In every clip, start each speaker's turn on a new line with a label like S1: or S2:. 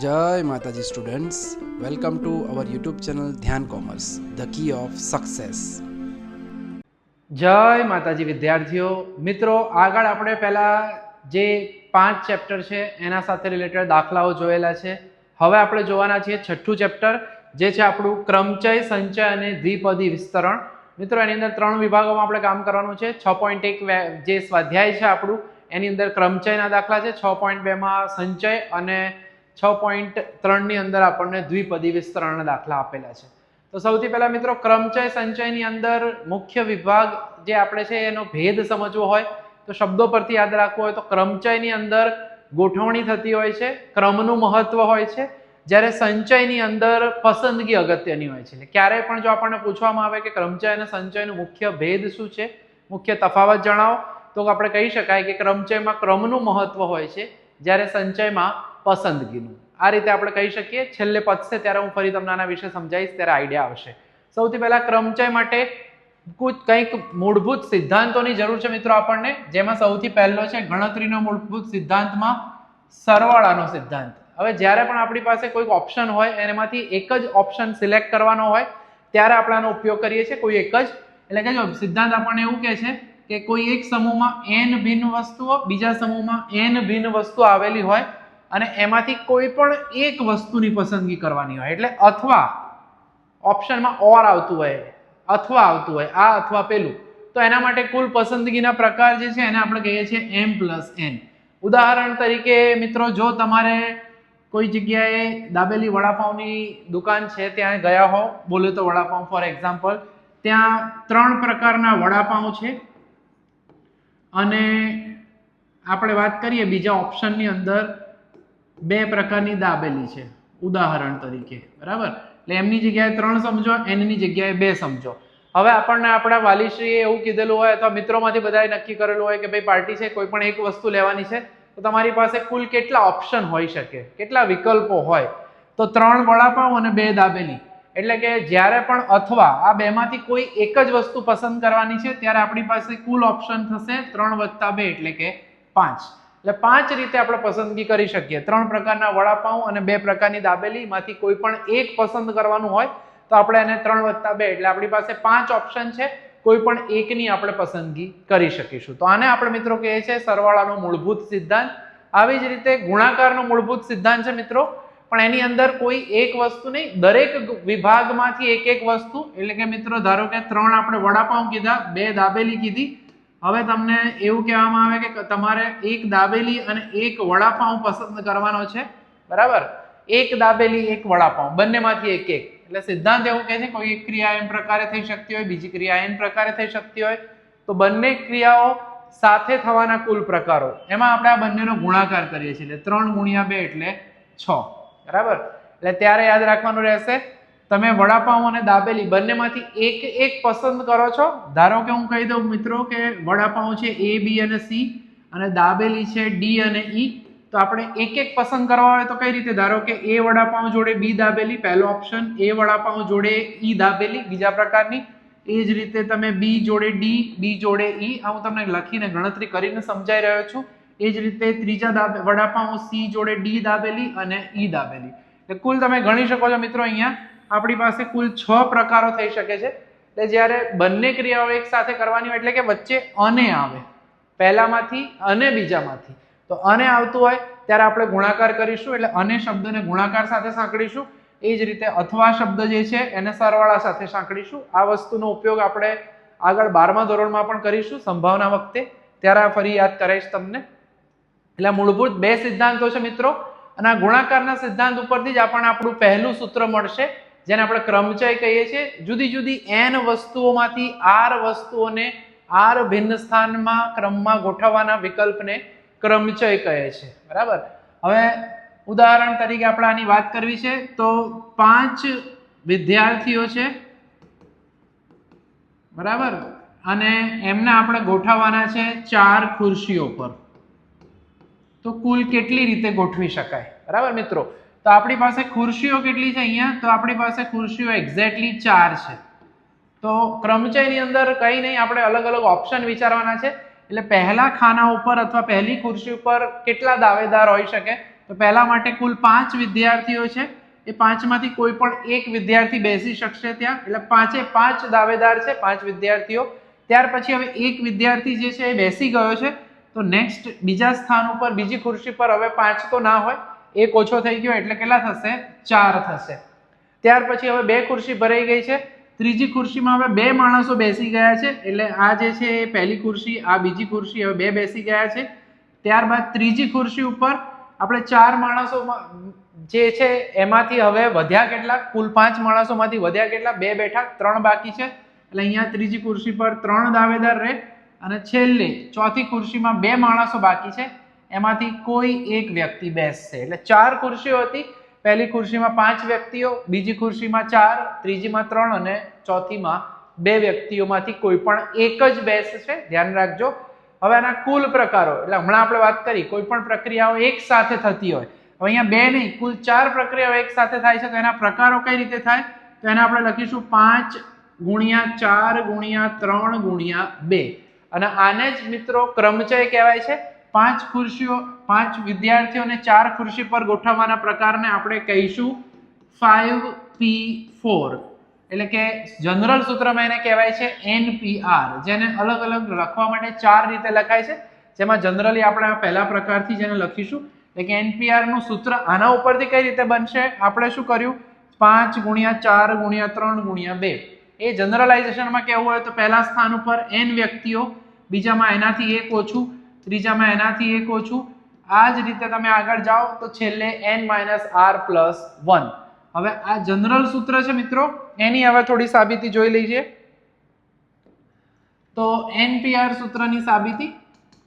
S1: જય માતાજી students. Welcome to our YouTube channel Dhyan commerce, the key of success.
S2: જય માતાજી વિદ્યાર્થીઓ. મિત્રો, આગળ આપણે પહેલાં જે પાંચ ચેપ્ટર છે, એના સાથે રિલેટેડ દાખલાઓ જોયેલા છે. હવે આપણે જોવાના છીએ છઠ્ઠું ચેપ્ટર, જે છે આપણું ક્રમચય, સંચય અને દ્વિપદી વિસ્તરણ. મિત્રો, એની અંદર ત્રણ વિભાગોમાં આપણે કામ કરવાનું છે. છ પોઈન્ટ એક જે સ્વાધ્યાય છે આપણું, એની અંદર ક્રમચયના દાખલા છે. છ પોઈન્ટ બેમાં સંચય અને છ પોઈન્ટ ત્રણની અંદર આપણને દ્વિપદી વિસ્તરણના દાખલા આપેલા છે. તો સૌથી પહેલા મિત્રો ક્રમચય સંચયની અંદર મુખ્ય વિભાગ જે આપણે છે એનો ભેદ સમજવો હોય, તો શબ્દો પરથી યાદ રાખવું હોય તો ક્રમચયની અંદર ગોઠવણી થતી હોય છે, ક્રમનું મહત્વ હોય છે, જ્યારે સંચયની અંદર પસંદગી અગત્યની હોય છે. એટલે ક્યારેય પણ જો આપણને પૂછવામાં આવે કે ક્રમચય અને સંચયનું મુખ્ય ભેદ શું છે, મુખ્ય તફાવત જણાવો, તો આપણે કહી શકાય કે ક્રમચયમાં ક્રમનું મહત્વ હોય છે, જ્યારે સંચયમાં પસંદગીનું. આ રીતે આપણે કહી શકીએ, છેલ્લે પચશે ત્યારે હું ફરી તમને આના વિશે સમજાવીશ, ત્યારે આઈડિયા આવશે. સૌથી પહેલા ક્રમચય માટે કંઈક મૂળભૂત સિદ્ધાંતોની જરૂર છે મિત્રો આપણને, જેમાં સૌથી પહેલો છે ગણતરીનો મૂળભૂત સિદ્ધાંતમાં સરવાળાનો સિદ્ધાંત. હવે જ્યારે પણ આપણી પાસે કોઈક ઓપ્શન હોય એમાંથી એક જ ઓપ્શન સિલેક્ટ કરવાનો હોય, ત્યારે આપણે આનો ઉપયોગ કરીએ છીએ, કોઈ એક જ. એટલે કે જો સિદ્ધાંત આપણને એવું કહે છે કે કોઈ એક સમૂહમાં એન ભિન્ન વસ્તુઓ, બીજા સમૂહમાં એન ભિન્ન વસ્તુ આવેલી હોય અને એમાંથી કોઈ પણ એક વસ્તુની પસંદગી કરવાની હોય, એટલે અથવા ઓપ્શનમાં ઓર આવતું હોય, અથવા આવતું હોય, આ અથવા પેલું, તો એના માટે કુલ પસંદગીના પ્રકાર જે છે એને આપણે કહીએ છીએ એમ પ્લસ એન ઉદાહરણ તરીકે, મિત્રો, જો તમારે કોઈ જગ્યાએ દાબેલી વડાપાઉંની દુકાન છે, ત્યાં ગયા હો બોલે તો વડાપાઉં ફોર એક્ઝામ્પલ ત્યાં ત્રણ પ્રકારના વડાપાઉં છે. અને આપણે વાત કરીએ બીજા ઓપ્શનની અંદર બે પ્રકારની દાબેલી છે, ઉદાહરણ તરીકે, બરાબર? એટલે એમની જગ્યાએ ત્રણ સમજો એની જગ્યાએ બે સમજો. હવે આપણને આપણા વાલીશ્રીએ એવું કીધેલું હોય, અથવા મિત્રોમાંથી બધાએ નક્કી કરેલું હોય કે ભાઈ પાર્ટી છે, કોઈ પણ એક વસ્તુ લેવાની છે, તો તમારી પાસે કુલ કેટલા ઓપ્શન હોઈ શકે, કેટલા વિકલ્પો હોય? તો ત્રણ વડાપાઉં અને બે દાબેલી. એટલે કે જ્યારે પણ અથવા આ બેમાંથી કોઈ એક જ વસ્તુ પસંદ કરવાની છે, ત્યારે આપણી પાસે કુલ ઓપ્શન થશે ત્રણ વત્તા બે, એટલે કે પાંચ. એટલે પાંચ રીતે આપણે પસંદગી કરી શકીએ. ત્રણ પ્રકારના વડાપાઉં અને બે પ્રકારની દાબેલીમાંથી કોઈ પણ એક પસંદ કરવાનું હોય તો આપણે એને ત્રણ વત્તા બે. એટલે આપણી પાસે પાંચ ઓપ્શન છે. કોઈ પણ એકની આપણે પસંદગી કરી શકીશું. તો આને આપણે મિત્રો કહે છે સરવાળાનો મૂળભૂત સિદ્ધાંત. આવી જ રીતે ગુણાકારનો મૂળભૂત સિદ્ધાંત છે મિત્રો. પણ એની અંદર કોઈ એક વસ્તુ નહીં. દરેક વિભાગમાંથી એક એક વસ્તુ. એટલે કે મિત્રો ધારો કે ત્રણ આપણે વડાપાઉં કીધા, બે દાબેલી કીધી હવે તમને એવું કહેવામાં આવે કે તમારે એક દાબેલી અને એક વડાપાઉં પસંદ કરવાનો છે. બરાબર? એક દાબેલી, એક વડાપાઉં. બંનેમાંથી એક એક. એટલે સિદ્ધાંત એવું કહે છે, કોઈ એક ક્રિયા એમ પ્રકારે થઈ શકતી હોય, બીજી ક્રિયા એમ પ્રકારે થઈ શકતી હોય. તો બંને ક્રિયાઓ સાથે થવાના કુલ પ્રકારો. એમાં આપણે આ બંનેનો ગુણાકાર કરીએ છીએ. એટલે ત્રણ ગુણ્યા બે એટલે છ. બરાબર? એટલે ત્યારે યાદ રાખવાનું રહેશે. તમે વડાપાઉં અને દાબેલી બંનેમાંથી એક એક પસંદ કરો છો? ધારો કે હું કહી દઉં મિત્રો કે વડાપાઉં છે એ બી અને સી અને દાબેલી છે ડી અને ઈ તો આપણે એક એક પસંદ કરવા હોય તો કઈ રીતે? ધારો કે એ વડાપાઉં જોડે બી દાબેલી, પહેલો ઓપ્શન એ વડાપાઉં જોડે ઈ દાબેલી, બીજા પ્રકારની. એ જ રીતે તમે બી જોડે ડી બી જોડે ઈ આ હું તમને લખીને ગણતરી કરીને સમજાઈ રહ્યો છું. એ જ રીતે ત્રીજા દાબે વડાપાઉં સી જોડે ડી દાબેલી અને ઈ દાબેલી. એટલે કુલ તમે ગણી શકો છો મિત્રો અહીંયા. આપણી પાસે કુલ છ પ્રકારો થઈ શકે છે. એટલે જ્યારે બંને ક્રિયાઓ એક સાથે કરવાની હોય એટલે કે વચ્ચે અને આવે, પહેલામાંથી અને બીજામાંથી. તો અને આવતું હોય ત્યારે આપણે ગુણાકાર કરીશું, એટલે અને શબ્દને ગુણાકાર સાથે સાંકળીશું. એ જ રીતે અથવા શબ્દ જે છે એને સરવાળા સાથે સાંકળીશું. આ વસ્તુનો ઉપયોગ આપણે આગળ બારમા ધોરણમાં પણ કરીશું, સંભાવના વખતે. ત્યારે આ ફરી યાદ કરાઈશ તમને. એટલે મૂળભૂત બે સિદ્ધાંતો છે મિત્રો. અને આ ગુણાકારના સિદ્ધાંત ઉપરથી જ આપણને આપણું પહેલું સૂત્ર મળશે. જેને આપણે ક્રમચય કહીએ છીએ, જુદી જુદી એન વસ્તુઓમાંથી આર વસ્તુઓને આર ભિન્ન સ્થાનમાં, ક્રમમાં ગોઠવવાના વિકલ્પને ક્રમચય કહે છે. બરાબર? હવે ઉદાહરણ તરીકે આપણે આની વાત કરવી છે, તો પાંચ વિદ્યાર્થીઓ છે. બરાબર? અને એમને આપણે ગોઠવવાના છે ચાર ખુરશીઓ પર. તો કુલ કેટલી રીતે ગોઠવી શકાય? બરાબર મિત્રો? તો આપણી પાસે ખુરશીઓ કેટલી છે અહીંયા? તો આપણી પાસે ખુરશીઓ એક્ઝેક્ટલી ચાર છે. તો ક્રમચયની અંદર કંઈ નહીં, આપણે અલગ અલગ ઓપ્શન વિચારવાના છે. એટલે પહેલા ખાના ઉપર અથવા પહેલી ખુરશી ઉપર કેટલા દાવેદાર હોઈ શકે? તો પહેલા માટે કુલ પાંચ વિદ્યાર્થીઓ છે. એ પાંચમાંથી કોઈ પણ એક વિદ્યાર્થી બેસી શકશે ત્યાં. એટલે પાંચે પાંચ દાવેદાર છે, પાંચ વિદ્યાર્થીઓ. ત્યાર પછી હવે એક વિદ્યાર્થી જે છે એ બેસી ગયો છે. તો નેક્સ્ટ બીજા સ્થાન ઉપર, બીજી ખુરશી પર હવે પાંચ તો ના હોય. એક ઓછો થઈ ગયો એટલે કેટલા થશે? ચાર થશે. ત્યાર પછી હવે બે ખુરશી ભરાઈ ગઈ છે. ત્રીજી ખુરશીમાં હવે બે માણસો બેસી ગયા છે. એટલે આ જે છે એ પહેલી ખુરશી, આ બીજી ખુરશી હવે બે બેસી ગયા છે. ત્યારબાદ ત્રીજી ખુરશી ઉપર આપણે ચાર માણસો જે છે એમાંથી હવે વધ્યા કેટલા? કુલ પાંચ માણસોમાંથી વધ્યા કેટલા? બે બેઠા, ત્રણ બાકી છે. એટલે અહીંયા ત્રીજી ખુરશી પર ત્રણ દાવેદાર રહે. અને છેલ્લે ચોથી ખુરશીમાં બે માણસો બાકી છે. એમાંથી કોઈ એક વ્યક્તિ બેસશે. એટલે ચાર ખુરશીઓ હતી. પહેલી ખુરશીમાં પાંચ વ્યક્તિઓ, બીજી ખુરશીમાં ચાર, ત્રીજીમાં ત્રણ અને ચોથીમાં બે વ્યક્તિઓમાંથી કોઈ પણ એક જ બેસશે. ધ્યાન રાખજો. હવે આના કુલ પ્રકારો, એટલે હમણાં આપણે વાત કરી, કોઈ પણ પ્રક્રિયાઓ એક સાથે થતી હોય. હવે અહીંયા બે નહીં, કુલ ચાર પ્રક્રિયાઓ એક સાથે થાય છે, તો એના પ્રકારો કઈ રીતે થાય? તો એને આપણે લખીશું પાંચ ગુણ્યા ચાર ગુણ્યા ત્રણ ગુણ્યા બે. અને આને જ મિત્રો ક્રમચય કહેવાય છે. પાંચ ખુરશીઓ, પાંચ વિદ્યાર્થીઓને ચાર ખુરશી પર ગોઠવવાના પ્રકારને આપણે કહીશું ફાઈવ પી ફોર એટલે કે જનરલ સૂત્રમાં એને કહેવાય છે એનપીઆર જેને અલગ અલગ લખવા માટે ચાર રીતે લખાય છે. જેમાં જનરલી આપણે પહેલા પ્રકારથી જેને લખીશું. એટલે કે એનપીઆરનું સૂત્ર આના ઉપરથી કઈ રીતે બનશે? આપણે શું કર્યું? પાંચ ગુણ્યા ચાર ગુણ્યા ત્રણ ગુણ્યા બે. એ જનરલાઇઝેશનમાં કેવું હોય તો પહેલા સ્થાન ઉપર એન વ્યક્તિઓ, બીજામાં એનાથી એક ઓછું ત્રીજામાં એનાથી એક ઓછું. આ જ રીતે તમે આગળ જાઓ તો છેલ્લે N minus R plus one હવે આ જનરલ સૂત્ર છે મિત્રો, એની હવે થોડી સાબિતી જોઈ લઈએ. તો એનપીઆર સૂત્રની સાબિતી,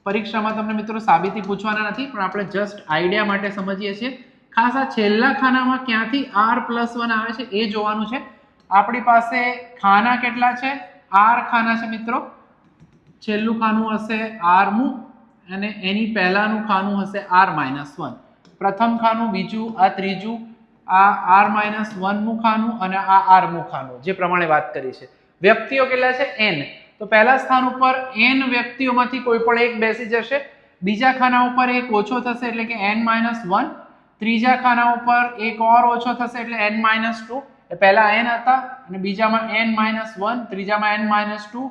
S2: પરીક્ષામાં તમને મિત્રો સાબિતી પૂછવાના નથી, પણ આપણે જસ્ટ આઈડિયા માટે સમજીએ છીએ. ખાસ આ છેલ્લા ખાનામાં ક્યાંથી આર પ્લસ વન આવે છે એ જોવાનું છે. આપણી પાસે ખાના કેટલા છે? આર ખાના છે મિત્રો. છેલ્લું ખાનું હશે આરમું અને એની પહેલાનું ખાનું હશે આર માઇનસ વન. પ્રથમ ખાનું, બીજું, આ ત્રીજું, આ આર માઇનસ વનનું ખાનું અને આ આરમું ખાનું, જે પ્રમાણે વાત કરી છે. વ્યક્તિઓ કેટલા છે? એન તો પહેલા સ્થાન ઉપર એન વ્યક્તિઓમાંથી કોઈ પણ એક બેસી જશે. બીજા ખાના ઉપર એક ઓછો થશે એટલે કે એન માઇનસ વન. ત્રીજા ખાના ઉપર એક ઓર ઓછો થશે એટલે એન માઇનસ ટુ. એ પહેલા એન હતા અને બીજામાં એન માઇનસ વન, ત્રીજામાં એન માઇનસ ટુ.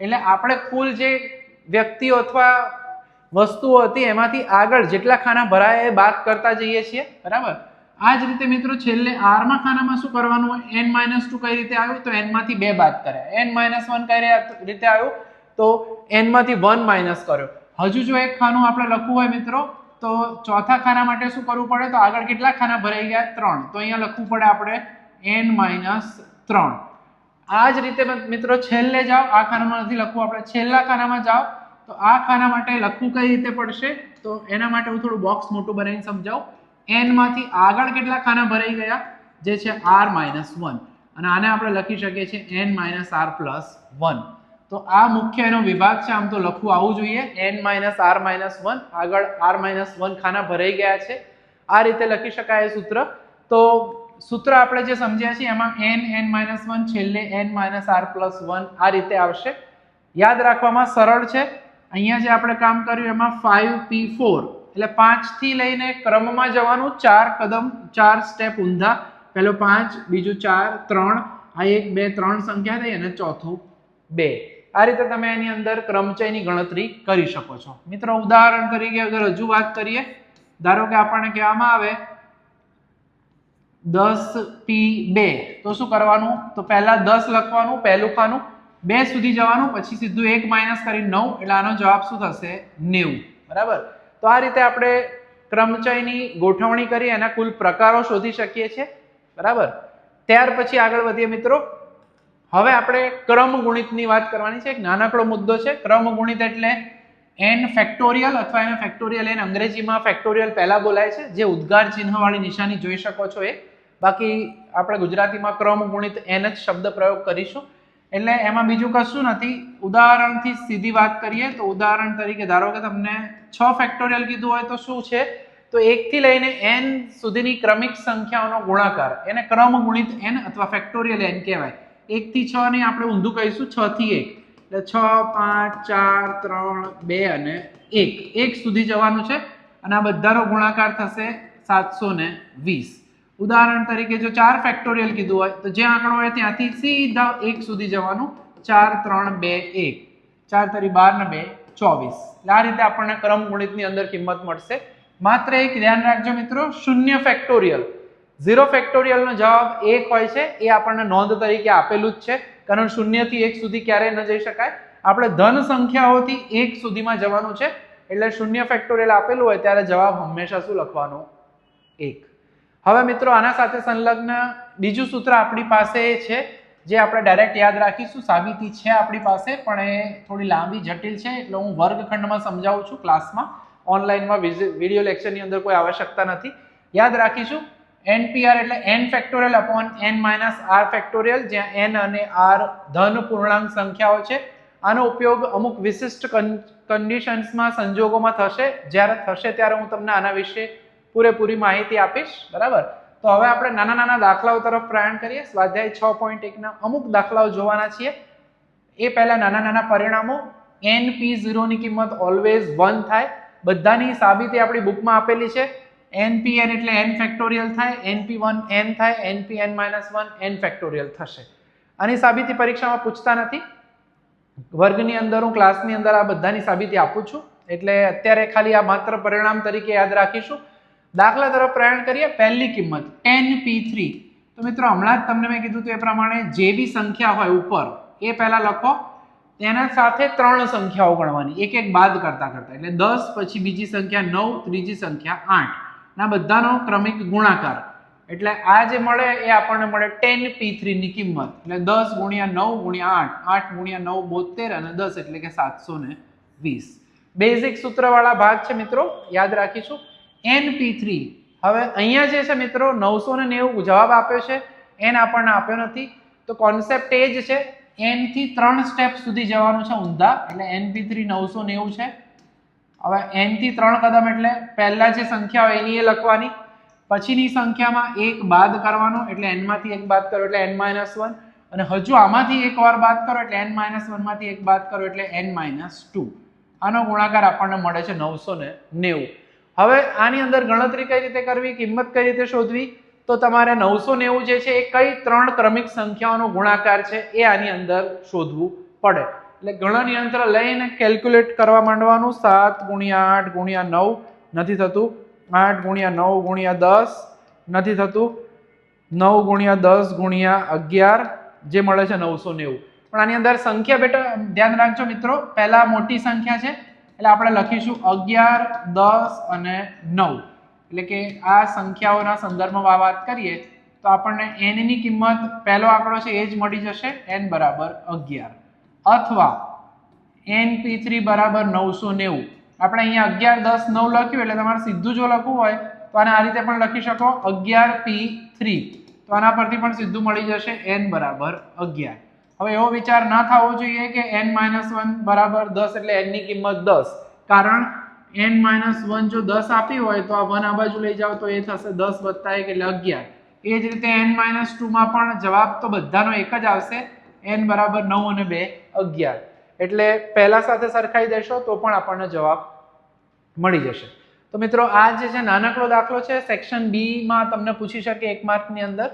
S2: એટલે આપણે કુલ જે વ્યક્તિઓ અથવા વસ્તુઓ હતી, એમાંથી આગળ જેટલા ખાના ભરાય એ બાદ કરતા જઈએ છીએ. બરાબર? આ જ રીતે મિત્રો છેલ્લે આરમાં ખાનામાં શું કરવાનું હોય? એન માઇનસ ટુ કઈ રીતે આવ્યું? તો એનમાંથી બે બાદ કર્યા. એન માઇનસ વન કઈ રીતે આવ્યું? તો એનમાંથી વન માઇનસ કર્યો. હજુ જો એક ખાનું આપણે લખવું હોય મિત્રો, તો ચોથા ખાના માટે શું કરવું પડે? તો આગળ કેટલા ખાના ભરાઈ ગયા? ત્રણ. તો અહીંયા લખવું પડે આપણે એન માઇનસ ત્રણ. આ જ રીતે મિત્રો છેલ્લે જાઓ. આ ખાનામાં નથી લખવું આપણે. છેલ્લા ખાનામાં જાઓ. તો આ ખાના માટે લખવું કઈ રીતે પડશે? તો એના માટે હું થોડું બોક્સ મોટું બનાવીને સમજાવું. એનમાંથી આગળ કેટલા ખાના ભરાઈ ગયા? જે છે આર માઇનસ વન અને આને આપણે લખી શકીએ છીએ N minus R plus one તો આ મુખ્ય એનો વિભાગ છે, આમ તો લખવું આવવું જોઈએ. N minus R minus one આગળ આર માઇનસ વન ખાના ભરાઈ ગયા છે. આ રીતે લખી શકાય સૂત્ર. તો સૂત્ર આપણે જે સમજ્યા છીએ, એમાં એન એન માઇનસ વન છેલ્લે N minus R plus one આ રીતે આવશે. યાદ રાખવામાં સરળ છે. અહીંયા જે આપણે કામ કર્યું એમાં ફાઈવ પી ફોર એટલે પાંચથી લઈને ક્રમમાં જવાનું ચાર કદમ, ચાર સ્ટેપ ઊંધા. પહેલો પાંચ, બીજું ચાર, ત્રણ. આ એક, બે, ત્રણ સંખ્યા થઈ અને ચોથું બે. આ રીતે તમે એની અંદર ક્રમચયની ગણતરી કરી શકો છો. મિત્રો, ઉદાહરણ તરીકે અગર હજુ વાત કરીએ, ધારો કે આપણને કહેવામાં આવે, દસ પી બે. તો શું કરવાનું? તો પહેલા દસ લખવાનું, પહેલું ખાનું બે સુધી જવાનું, પછી સીધું એક માઇનસ કરી નવ, એટલે આનો જવાબ શું થશે? નેવું. બરાબર? તો આ રીતે આપણે ક્રમચયની ગોઠવણી કરી, એના કુલ પ્રકારો શોધી શકીએ છીએ. બરાબર? ત્યાર પછી આગળ વધીએ મિત્રો. હવે આપણે ક્રમ ગુણિતની વાત કરવાની છે. એક નાનકડો મુદ્દો છે. ક્રમ ગુણિત એટલે એન ફેક્ટોરિયલ અથવા એને ફેક્ટોરિયલ એન અંગ્રેજીમાં ફેક્ટોરિયલ પહેલાં બોલાય છે. જે ઉદ્ગાર ચિહ્નવાળી નિશાની જોઈ શકો છો એ. બાકી આપણે ગુજરાતીમાં ક્રમ ગુણિત એન જ શબ્દ પ્રયોગ કરીશું. એટલે એમાં બીજું કશું નથી. ઉદાહરણથી સીધી વાત કરીએ તો ઉદાહરણ તરીકે ધારો કે તમને છ ફેક્ટોરિયલ કીધું હોય તો શું છે? તો એકથી લઈને એન સુધીની ક્રમિક સંખ્યાઓનો ગુણાકાર. એને ક્રમ ગુણિત એન અથવા ફેક્ટોરિયલ એન કહેવાય. એકથી છ ને આપણે ઊંધું કહીશું છ થી એક. એટલે છ, પાંચ, ચાર, ત્રણ, બે અને એક. એક સુધી જવાનું છે અને આ બધાનો ગુણાકાર થશે સાતસો ને વીસ. ઉદાહરણ તરીકે જો ચાર ફેક્ટોરિયલ કીધું હોય, તો જે આંકડો હોય ત્યાંથી સીધા એક સુધી જવાનું. ચાર, ત્રણ, બે, એક. ચાર તરી બાર ને બે, ચોવીસ. એટલે આ રીતે આપણને ક્રમ ગુણિતની અંદર કિંમત મળશે. માત્ર એક ધ્યાન રાખજો મિત્રો, શૂન્ય ફેક્ટોરિયલ ઝીરો ફેક્ટોરિયલનો જવાબ એક હોય છે, એ આપણને નોંધ તરીકે આપેલું જ છે. કારણ શૂન્યથી એક સુધી ક્યારેય ન જઈ શકાય. આપણે ધન સંખ્યાઓથી એક સુધીમાં જવાનું છે. એટલે શૂન્ય ફેક્ટોરિયલ આપેલું હોય, ત્યારે જવાબ હંમેશા શું લખવાનો? એક. હવે મિત્રો, આના સાથે સંલગ્ન બીજું સૂત્ર આપણી પાસે છે, જે આપણે ડાયરેક્ટ યાદ રાખીશું. સાબિતી છે આપણી પાસે, પણ એ થોડી લાંબી, જટિલ છે, એટલે હું વર્ગખંડમાં સમજાવું છું ક્લાસમાં. ઓનલાઈનમાં વીડિયો લેક્ચરની અંદર કોઈ આવશ્યકતા નથી. યાદ રાખીશું એનપીઆર એટલે N factorial upon N minus R factorial જ્યાં એન અને આર ધન પૂર્ણાંક સંખ્યાઓ છે. આનો ઉપયોગ અમુક વિશિષ્ટ કન્ડિશન્સમાં સંજોગોમાં થશે. જ્યારે થશે ત્યારે હું તમને આના વિશે પૂરેપૂરી માહિતી આપીશ, બરાબર? તો હવે આપણે નાના નાના દાખલાઓ તરફ પ્રયાણ કરીએ. સ્વાધ્યાય છ પોઈન્ટ એકના અમુક દાખલાઓ જોવાના છીએ. એ પહેલા નાના નાના પરિણામો. એન પી ઝીરોની કિંમત ઓલવેઝ વન થાય. બધાની સાબિતી આપણી બુકમાં આપેલી છે. એનપી એન એટલે એન ફેક્ટોરિયલ થાય. એનપી વન એન થાય. N P N minus one N factorial થશે. આની સાબિતી પરીક્ષામાં પૂછતા નથી. વર્ગની અંદર હું ક્લાસની અંદર આ બધાની સાબિતી આપું છું. એટલે અત્યારે ખાલી આ માત્ર પરિણામ તરીકે યાદ રાખીશું. દાખલા તરફ પ્રયાણ કરીએ, પહેલી કિંમત ટેન પી થ્રી તો મિત્રો, હમણાં જ તમને મેં કીધું હતું એ પ્રમાણે જે બી સંખ્યા હોય ઉપર, એ પહેલા લખો, તેના સાથે ત્રણ સંખ્યાઓ ગણવાની, એક એક બાદ કરતા કરતા. એટલે દસ, પછી બીજી સંખ્યા નવ, ત્રીજી સંખ્યા આઠ. ના, બધાનો ક્રમિક ગુણાકાર. એટલે આ જે મળે એ આપણને મળે ટેન પી થ્રીની કિંમત. એટલે દસ ગુણ્યા નવ ગુણ્યા આઠ આઠ ગુણ્યા નવ બોતેર અને દસ એટલે કે સાતસો ને વીસ. બેઝિક સૂત્રવાળા ભાગ છે મિત્રો, યાદ રાખીશું. એન પી થ્રી હવે અહીંયા જે છે મિત્રો, નવસો ને નેવું જવાબ આપ્યો છે. એન આપણને આપ્યો નથી. તો કોન્સેપ્ટ એ જ છે. એનથી ત્રણ સ્ટેપ સુધી જવાનું છે ઊંધા. એટલે એન પી થ્રી નવસો નેવું છે. હવે એનથી ત્રણ કદમ એટલે પહેલા જે સંખ્યા હોય એની એ લખવાની. પછીની સંખ્યામાં એક બાદ કરવાનો, એટલે એનમાંથી એક બાદ કરો, એટલે એન માઇનસ વન. અને હજુ આમાંથી એક વાર બાદ કરો, એટલે એન માઇનસ વનમાંથી એક બાદ કરો, એટલે એન માઇનસ ટુ. આનો ગુણાકાર આપણને મળે છે નવસો ને નેવું. હવે આની અંદર ગણતરી કઈ રીતે કરવી, કિંમત કઈ રીતે શોધવી, તો તમારે નવસો નેવું જે છે એ કઈ ત્રણ ક્રમિક સંખ્યાઓનો ગુણાકાર છે એ આની અંદર શોધવું પડે. એટલે ગણન યંત્ર લઈને કેલ્ક્યુલેટ કરવા માંડવાનું, સાત ગુણ્યા આઠ ગુણ્યા નવ, નથી થતું. આઠ ગુણ્યા નવ ગુણ્યા દસ, નથી થતું. નવ ગુણ્યા દસ ગુણ્યા અગિયાર, જે મળે છે નવસો નેવું. પણ આની અંદર સંખ્યા બેટા, ધ્યાન રાખજો મિત્રો, પહેલા મોટી સંખ્યા છે એટલે આપણે લખીશું અગિયાર, દસ અને નવ. એટલે કે આ સંખ્યાઓના સંદર્ભમાં વાત કરીએ, તો આપણને એનની કિંમત પહેલો આંકડો છે એ જ મળી જશે એન બરાબર અગિયાર. અથવા એન પી થ્રી બરાબર નવસો નેવું. આપણે અહીંયા અગિયાર, દસ, નવ લખ્યું એટલે તમારે સીધું જો લખવું હોય, તો આને આ રીતે પણ લખી શકો, અગિયાર પી થ્રી તો આના પરથી પણ સીધું મળી જશે એન બરાબર અગિયાર. હવે એવો વિચાર ના થવો જોઈએ કે એન માઇનસ વન બરાબર દસ એટલે એનની કિંમત દસ. કારણ એન માઇનસ વન જો દસ આપી હોય તો આ વન આ બાજુ લઈ જાઓ તો એ થશે દસ વત્તા એક એટલે અગિયાર. એ જ રીતે એન માઇનસ ટુમાં પણ જવાબ તો બધાનો એક જ આવશે. એન બરાબર નવ અને બે અગિયાર. એટલે પહેલા સાથે સરખાઈ દેશો તો પણ આપણને જવાબ મળી જશે. તો મિત્રો, આ જે છે નાનકડો દાખલો છે સેક્શન બીમાં તમને પૂછી શકે એક માર્કની અંદર.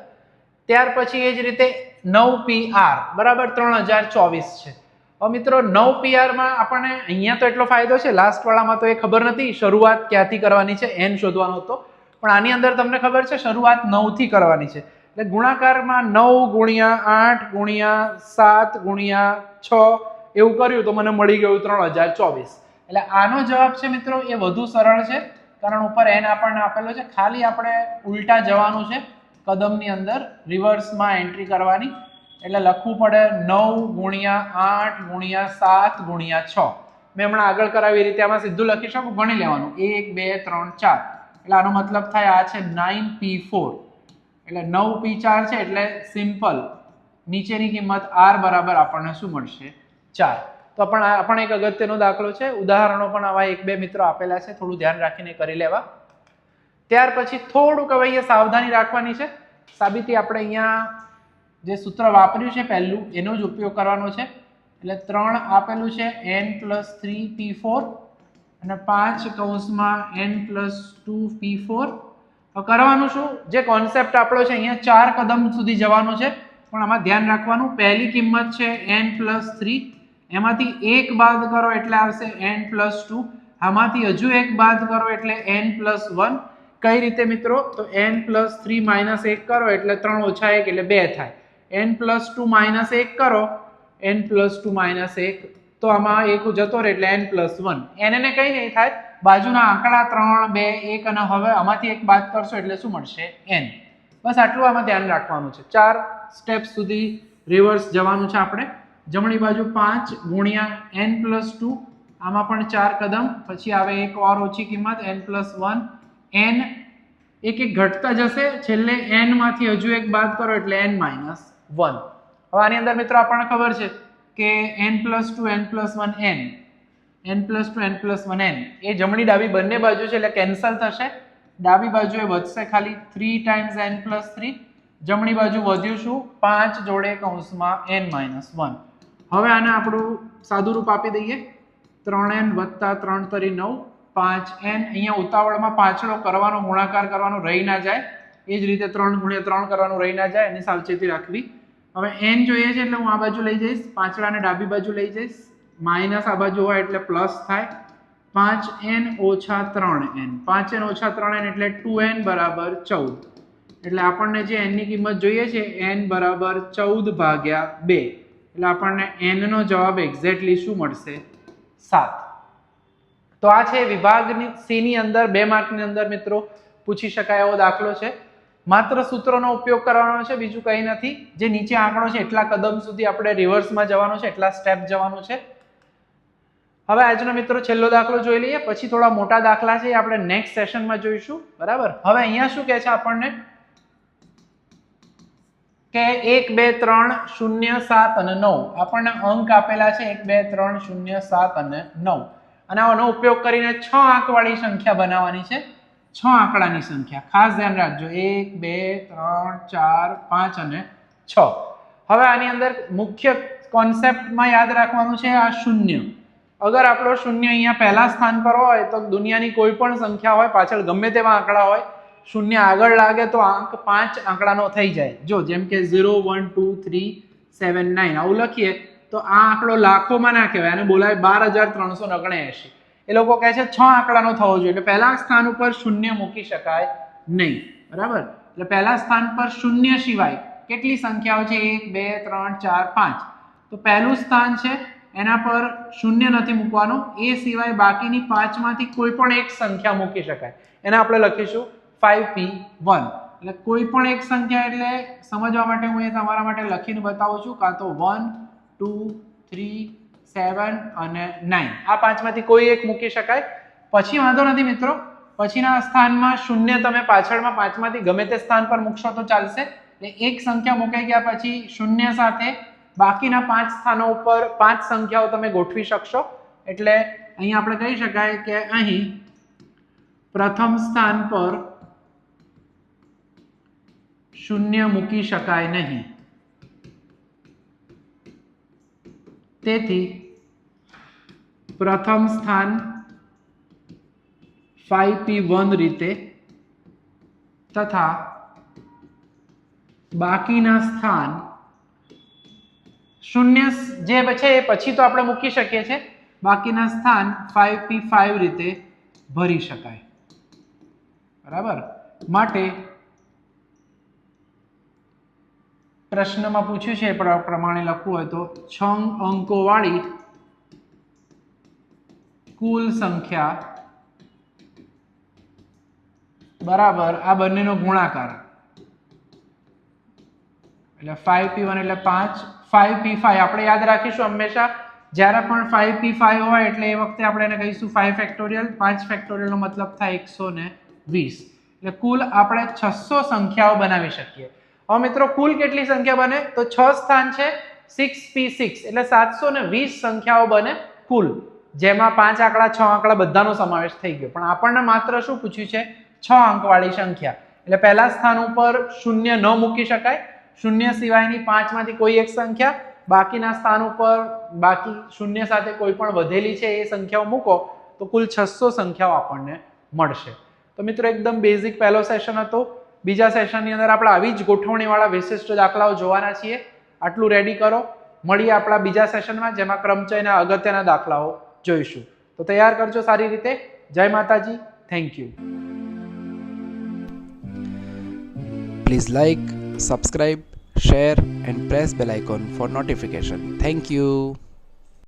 S2: ત્યાર પછી એ જ રીતે નવ પી આર, બરાબર ત્રણ હજાર ચોવીસ છે. મિત્રો, નવ પીઆરમાં આપણને અહીંયા તો એટલો ફાયદો છે લાસ્ટ વાળામાં તો એ ખબર નથી, શરૂઆત ક્યાંથી કરવાની છે, એન શોધવાનો હતો. પણ આની અંદર તમને ખબર છે, શરૂઆત નવથી કરવાની છે. એટલે ગુણાકારમાં નવ ગુણ્યા આઠ ગુણ્યા સાત ગુણ્યા છ, એવું કર્યું તો મને મળી ગયું ત્રણ હજાર ચોવીસ. એટલે આનો જવાબ છે મિત્રો, એ વધુ સરળ છે. કારણ ઉપર એન આપણને આપેલો છે. ખાલી આપણે ઉલટા જવાનું છે. કદમની અંદર રિવર્સમાં એન્ટ્રી કરવાની. એટલે લખવું પડે નવ ગુણ્યા આઠ ગુણ્યા સાત ગુણ્યા છ. મેં હમણાં આગળ કરાવી રીતે આમાં સીધું લખી શકું? ગણી લેવાનું. એક, બે, ત્રણ, ચાર. એટલે આનો મતલબ થાય આ છે નાઇન પી ફોર એટલે નવ પી ચાર છે એટલે સિમ્પલ નીચેની કિંમત આર બરાબર આપણને શું મળશે? ચાર. તો પણ આ પણ એક અગત્યનો દાખલો છે. ઉદાહરણો પણ આવા એક બે મિત્રો આપેલા છે. થોડું ધ્યાન રાખીને કરી લેવા. ત્યાર પછી થોડુંક હવે અહીંયા સાવધાની રાખવાની છે. સાબિતી આપણે અહીંયા જે સૂત્ર વાપર્યું છે પહેલું, એનો જ ઉપયોગ કરવાનો છે. એટલે ત્રણ આપેલું છે N plus three P four અને પાંચ કૌંસમાં N plus two P four કરવાનું શું? જે કોન્સેપ્ટ આપણો છે, અહીંયા ચાર કદમ સુધી જવાનું છે. પણ આમાં ધ્યાન રાખવાનું, પહેલી કિંમત છે એન પ્લસ થ્રી એમાંથી એક બાદ કરો એટલે આવશે એન પ્લસ ટુ આમાંથી હજુ એક બાદ કરો એટલે એન પ્લસ વન કઈ રીતે મિત્રો? તો એન પ્લસ થ્રી માઇનસ એક કરો એટલે ત્રણ ઓછા એક એટલે બે થાય. એન પ્લસ ટુ માઇનસ એક કરો. એન પ્લસ ટુ માઇનસ એક તો આમાં એક જતો રહે એટલે એન પ્લસ વન એને ને કંઈ નહીં થાય. બાજુના આંકડા ત્રણ, બે, એક અને હવે આમાંથી એક બાદ કરશો એટલે શું મળશે? એન બસ આટલું આમાં ધ્યાન રાખવાનું છે. ચાર સ્ટેપ સુધી રિવર્સ જવાનું છે આપણે. જમણી બાજુ પાંચ ગુણ્યા એન પ્લસ ટુ આમાં પણ ચાર કદમ. પછી આવે એક ઓર ઓછી કિંમત એન પ્લસ વન એન એક એક ઘટતા જશે. છેલ્લે એનમાંથી હજુ એક બાદ કરો એટલે એન માઇનસ વન હવે આની અંદર મિત્રો આપણને ખબર છે કે N plus two N plus one N N plus two N plus one N એ જમણી ડાબી બંને બાજુ છે એટલે કેન્સલ થશે. ડાબી બાજુ એ વધશે ખાલી three times N plus three જમણી બાજુ વધ્યું શું? પાંચ જોડે કૌંસમાં એન માઇનસ વન હવે આને આપણું સાદું રૂપ આપી દઈએ. ત્રણ એન વત્તા ત્રણ તરી નવ. પાંચ એન, અહીંયા ઉતાવળમાં પાંચડો કરવાનો, ગુણાકાર કરવાનો રહી ના જાય. એ જ રીતે ત્રણ ગુણ્યા ત્રણ કરવાનું રહી ના જાય, એની સાવચેતી રાખવી. હવે એન જોઈએ છે એટલે હું આ બાજુ લઈ જઈશ પાંચડાને ડાબી બાજુ લઈ જઈશ. માઇનસ આ બાજુ હોય એટલે પ્લસ થાય. પાંચ એન ઓછા ત્રણ એન. પાંચ એન ઓછા ત્રણ એન એટલે ટુ એન બરાબર ચૌદ. એટલે આપણને જે એનની કિંમત જોઈએ છે, એન બરાબર ચૌદ ભાગ્યા બે. એટલે આપણને એનનો જવાબ એક્ઝેક્ટલી શું મળશે? સાત. તો આ છે વિભાગની સી ની અંદર, બે માર્કની અંદર મિત્રો પૂછી શકાય એવો દાખલો છે. માત્ર સૂત્રોનો ઉપયોગ કરવાનો છે, બીજું કંઈ નથી. જે નીચે આંકડો છે, એટલા કદમ સુધી આપણે રિવર્સમાં જવાનું છે, એટલા સ્ટેપ જવાનું છે. હવે આજનો મિત્રો છેલ્લો દાખલો જોઈ લઈએ, પછી થોડા મોટા દાખલા છે આપણે નેક્સ્ટ સેશનમાં જોઈશું, બરાબર? હવે અહીંયા શું કહે છે આપણને? કે એક, બે, ત્રણ, શૂન્ય, સાત અને નવ. આપણને અંક આપેલા છે, એક, બે, ત્રણ, શૂન્ય, સાત અને નવ. અને આનો ઉપયોગ કરીને છ આંકવાળી સંખ્યા બનાવવાની છે. છ આંકડાની સંખ્યા. ખાસ ધ્યાન રાખજો. એક, બે, ત્રણ, ચાર, પાંચ અને છ. હવે આની અંદર મુખ્ય કોન્સેપ્ટમાં યાદ રાખવાનું છે આ શૂન્ય. અગર આપણો શૂન્ય અહીંયા પહેલા સ્થાન પર હોય તો દુનિયાની કોઈ પણ સંખ્યા હોય, પાછળ ગમે તેવા આંકડા હોય, શૂન્ય આગળ લાગે તો આંક પાંચ આંકડાનો થઈ જાય. જો જેમ કે zero, one, two, three, seven, nine. આવું લખીએ તો આ આંકડો લાખોમાં ના કહેવાય અને બોલાય બાર હજાર ત્રણસો ઓગણએંશી. એ લોકો કહે છે, છ આંકડાનો થવો જોઈએ. એટલે પહેલા સ્થાન ઉપર શૂન્ય મૂકી શકાય નહીં. બરાબર? એટલે પહેલા સ્થાન પર શૂન્ય સિવાય કેટલી સંખ્યાઓ છે? એક, બે, ત્રણ, ચાર, પાંચ. તો પહેલું સ્થાન છે, એના પર શૂન્ય નથી મૂકવાનું. એ સિવાય બાકીની પાંચમાંથી કોઈ પણ એક સંખ્યા મૂકી શકાય. એને આપણે લખીશું ફાઈવ પી વન એટલે કોઈ પણ એક સંખ્યા એટલે સમજવા માટે હું એ તમારા માટે લખીને બતાવું છું, કાં તો વન ટુ, થ્રી, સેવન અને નાઇન. આ પાંચમાંથી કોઈ એક મૂકી શકાય. પછી વાંધો નથી મિત્રો. પછીના સ્થાનમાં શૂન્ય તમે પાછળમાં પાંચમાંથી ગમે તે સ્થાન પર મૂકશો તો ચાલશે. એટલે એક સંખ્યા મુકાઈ ગયા પછી શૂન્ય સાથે બાકીના પાંચ સ્થાનો ઉપર પાંચ સંખ્યાઓ તમે ગોઠવી શકશો. એટલે અહીં આપણે કહી શકાય કે અહીં પ્રથમ સ્થાન પર શૂન્ય મૂકી શકાય નહીં. તેથી પ્રથમ સ્થાન ફાઈવ પી વન રીતે તથા બાકીના સ્થાન શૂન્ય જે છે એ પછી તો આપણે મૂકી શકીએ છીએ. બાકીના સ્થાન ફાઈવ પી ફાઈવ રીતે ભરી શકાય. બરાબર? માટે પ્રશ્નમાં પૂછ્યું છે પ્રમાણે લખવું હોય તો છ અંકોવાળી કુલ સંખ્યા બરાબર આ બંનેનો ગુણાકાર. એટલે ફાઈવ પી વન એટલે પાંચ ફાઈવ પી ફાઈવ આપણે યાદ રાખીશું હંમેશા, જ્યારે પણ ફાઈવ પી ફાઈવ હોય એટલે એ વખતે આપણે એને કહીશું ફાઈવ ફેક્ટોરિયલ પાંચ ફેક્ટોરિયલનો મતલબ થાય એકસો ને વીસ. એટલે કુલ આપણે છસો સંખ્યાઓ બનાવી શકીએ. હવે મિત્રો, કુલ કેટલી સંખ્યા બને? તો છ સ્થાન છે સિક્સ પી સિક્સ એટલે સાતસો ને વીસ સંખ્યાઓ બને કુલ. જેમાં પાંચ આંકડા, છ આંકડા બધાનો સમાવેશ થઈ ગયો. પણ આપણને માત્ર શું પૂછ્યું છે? છ અંકવાળી સંખ્યા. એટલે પહેલા સ્થાન ઉપર શૂન્ય ન મૂકી શકાય. શૂન્ય સિવાયની પાંચમાંથી કોઈ એક સંખ્યા. બાકીના સ્થાન ઉપર બાકી શૂન્ય સાથે કોઈ પણ વધેલી છે એ સંખ્યાઓ મૂકો, તો કુલ છસો સંખ્યાઓ આપણને મળશે. તો મિત્રો, એકદમ બેઝિક પહેલો સેશન હતો. બીજા સેશનની અંદર આપણે આવી જ ગોઠવણીવાળા વિશિષ્ટ દાખલાઓ જોવાના છીએ. આટલું રેડી કરો. મળીએ આપણા બીજા સેશનમાં જેમાં ક્રમચયના અગત્યના દાખલાઓ જોઈશું. તો તૈયાર કરજો સારી રીતે. જય Mataji. Thank you
S1: please like subscribe share, and press bell icon for notification. Thank you.